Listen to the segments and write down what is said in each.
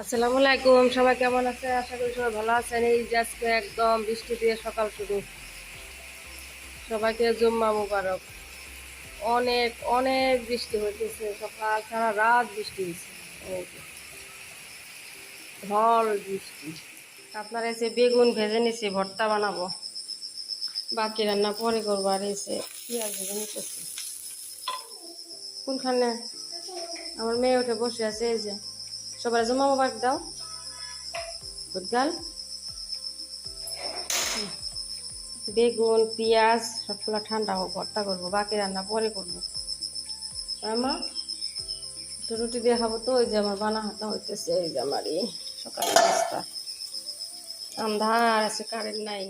আসসালামু আলাইকুম, সবাই কেমন আছে আশা করি সবাই ভালো আছেন। এই আজকে একদম বৃষ্টি দিয়ে সকাল শুরু। সবাইকে জুম্মা মুবারক। অনেক অনেক বৃষ্টি হইতেছে সকাল, সারা রাত বৃষ্টি হয়েছে ঢল বৃষ্টি। আপনার এসে বেগুন ভেজে নিছি, ভর্তা বানাবো। বাকি রান্না পরে করব। আর এসে পেঁয়াজ ভেজে নিতেছি। কোনখানে? আমার মেয়ে উঠে বসে আছে, এই যে। সবার জমা মোবাইল দাও বুটগাল বেগুন পেঁয়াজ সবগুলো ঠান্ডা হোক ভর্তা করব বাকি রান্না পরে করব মা রুটি দিয়ে খাব তো ওই যে আমার বানা হাতা হইতেছে এই যে আমার এই সকালের রাস্তা আন্ধার আছে কারেন্ট নাই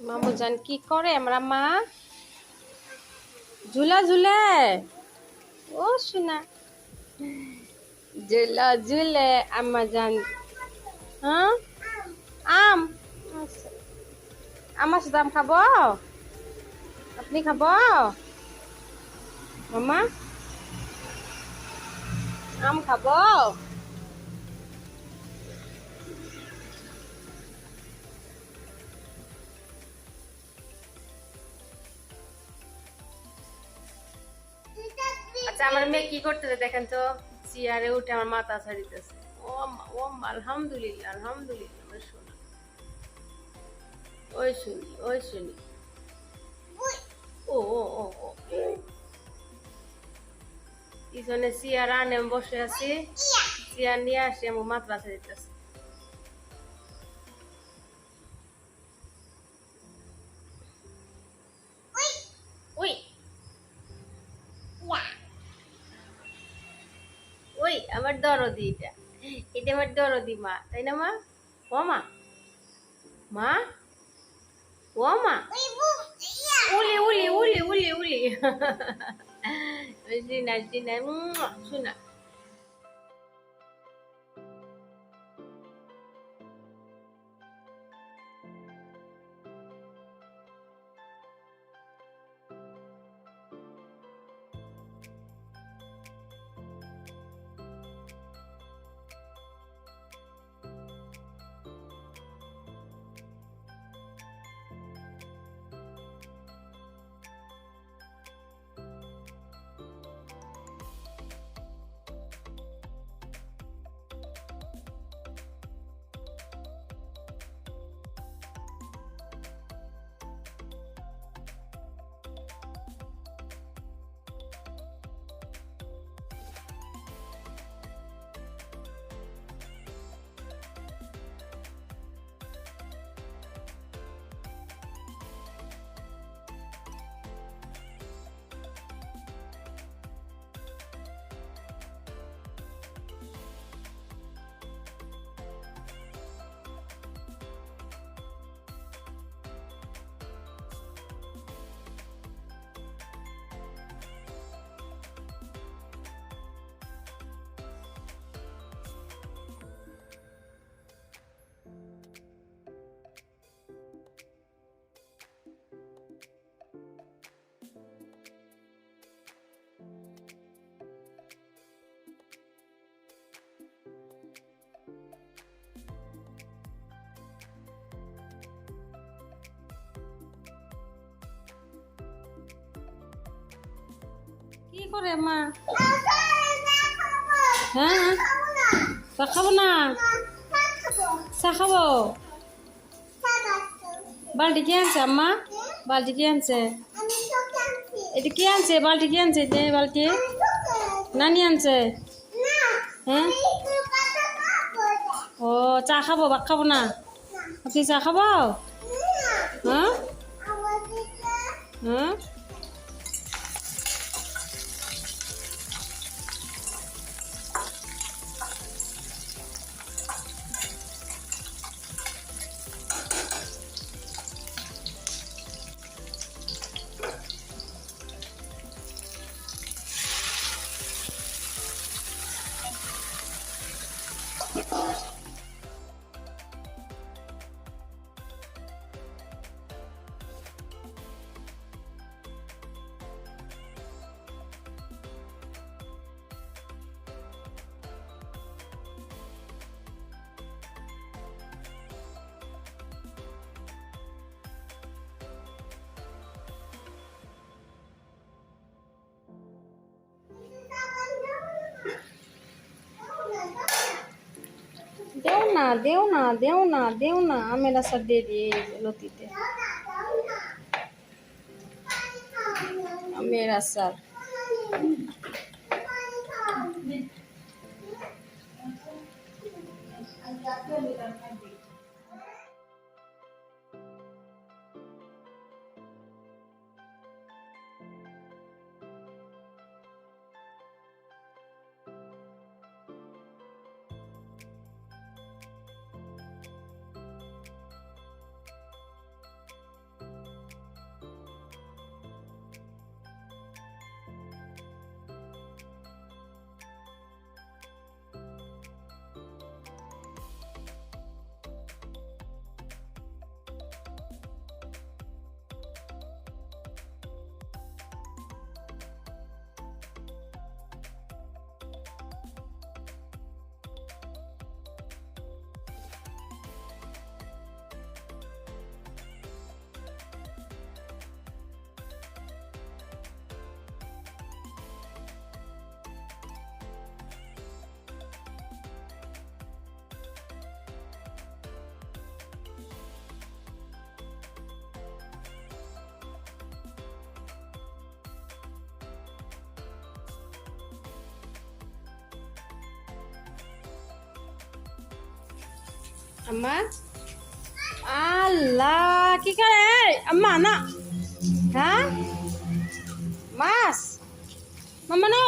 মামু জান কি করে আমরা মা ঝুলা ঝুলে ও শোনা ঝুলা ঝুলে আম্মা জান হ্যাঁ? আম। আমার সাথে আম খাব? আপনি খাব? মামা আম খাব? আচ্ছা আমার মেয়ে কি করতেছে দেখেন তো? চেয়ারে উঠে আমার মাথা ছাড়িতেছে। আলহামদুলিল্লাহ আলহামদুলিল্লাহ ওই শুনি। ওই শুনি ওই শুনি। ও ও ও ও। পিছনে চেয়ার আনে বসে আছি। চেয়ার নিয়ে আসি আমার মাথা ছাড়িতেছে। দরদি এটা। এটা আমার দরদি মা, তাই না মা? ও মা। মা? ও মা? উলি উলি উলি উলি উলি। শোনা শুনা। করে মা? হ্যাঁ? চা খাব না? চা খাব? বালটি কি আনছে আম্মা? বালটি কি আনছে? এটা কি আনছে? বালটি কি আনছে? যে বালটি? নানি আনছে? হ্যাঁ? ও চা খাব ভাত খাব না? আপনি চা খাব? হ্যাঁ? হ্যাঁ? দেও না দেও না দেও না আমের আচার দিয়ে দিয়ে লতিতে। আমের আচার। আম্মা আল্লাহ কি করে এই, আম্মা না হ্যাঁ মাছ মামা নো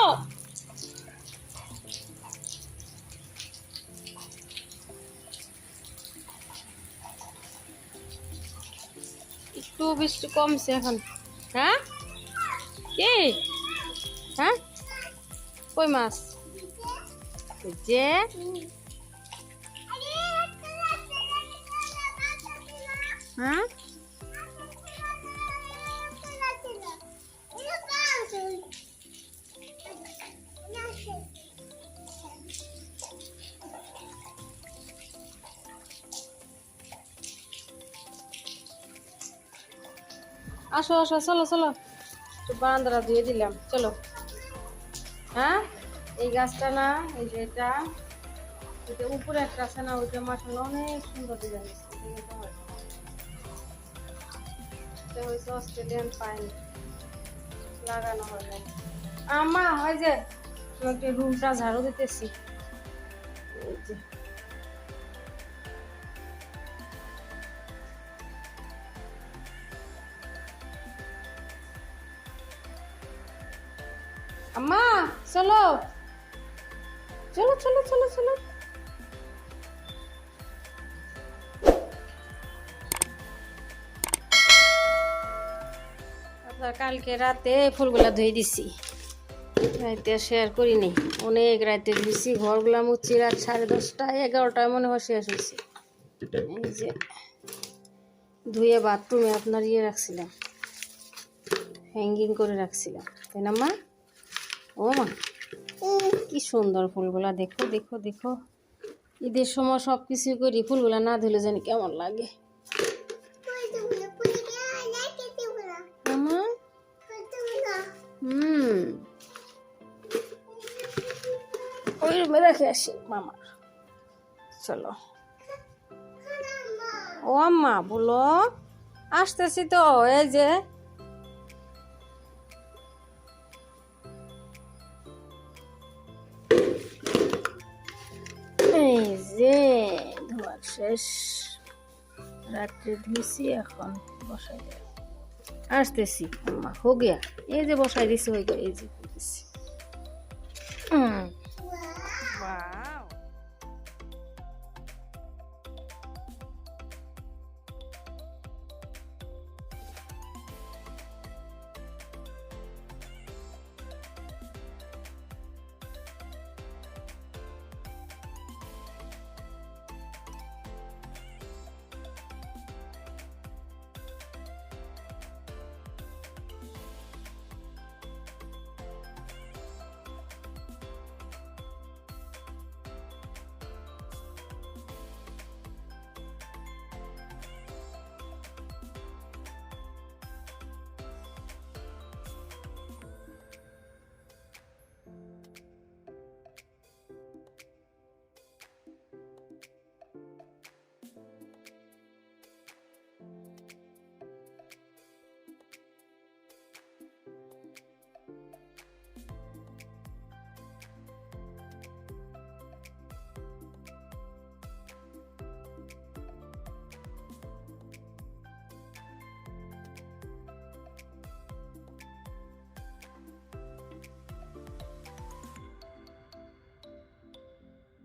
একটু বৃষ্টি কমছে এখন হ্যাঁ কি হ্যাঁ কই মাছ এই যে আসো আসো, চলো চলো। একটু বারান্দাটা ধুয়ে দিলাম, চলো। হ্যাঁ? এই গাছটা না, এই যে এটা এটা উপরে একটা আছে না, ওইটা মাসাল অনেক সুন্দর ডিজাইন অস্ট্রেলিয়ান পাইন। লাগানো নাই আমা হয় যে রুমটা ঝাড়ু দিতেছি। এই যে। আম্মা, চলো। চলো চলো চলো চলো। কালকে রাতে ফুলগুলা ধুয়ে দিছি। রাতে শেয়ার করিনি অনেক রাইতে ধুইছি, ঘরগুলা মুচ্ছি রাত সাড়ে দশটায়, এগারোটায় মনে হয় শেষ হয়েছে। এই যে ধুয়ে বাথরুমে আপনার ইয়ে রাখছিলাম হ্যাঙ্গিং করে রাখছিলাম। তাই না মা ও মা, কি সুন্দর ফুলগুলা, দেখো দেখো দেখো। ঈদের সময় সব কিছু করি, ফুলগুলা না ধুলে জানি কেমন লাগে। ওই রেখে আসি, মামা। চলো। ও আম্মা, বলো। আসতেছি তো, এই যে। যে ধোয়া শেষ। রাত্রে ধুইছি, এখন বসাই দেব। আসতেছি, আম্মা, হো গিয়া। এই যে বসাই দিছি হয়ে গিয়া, এই যে হুম।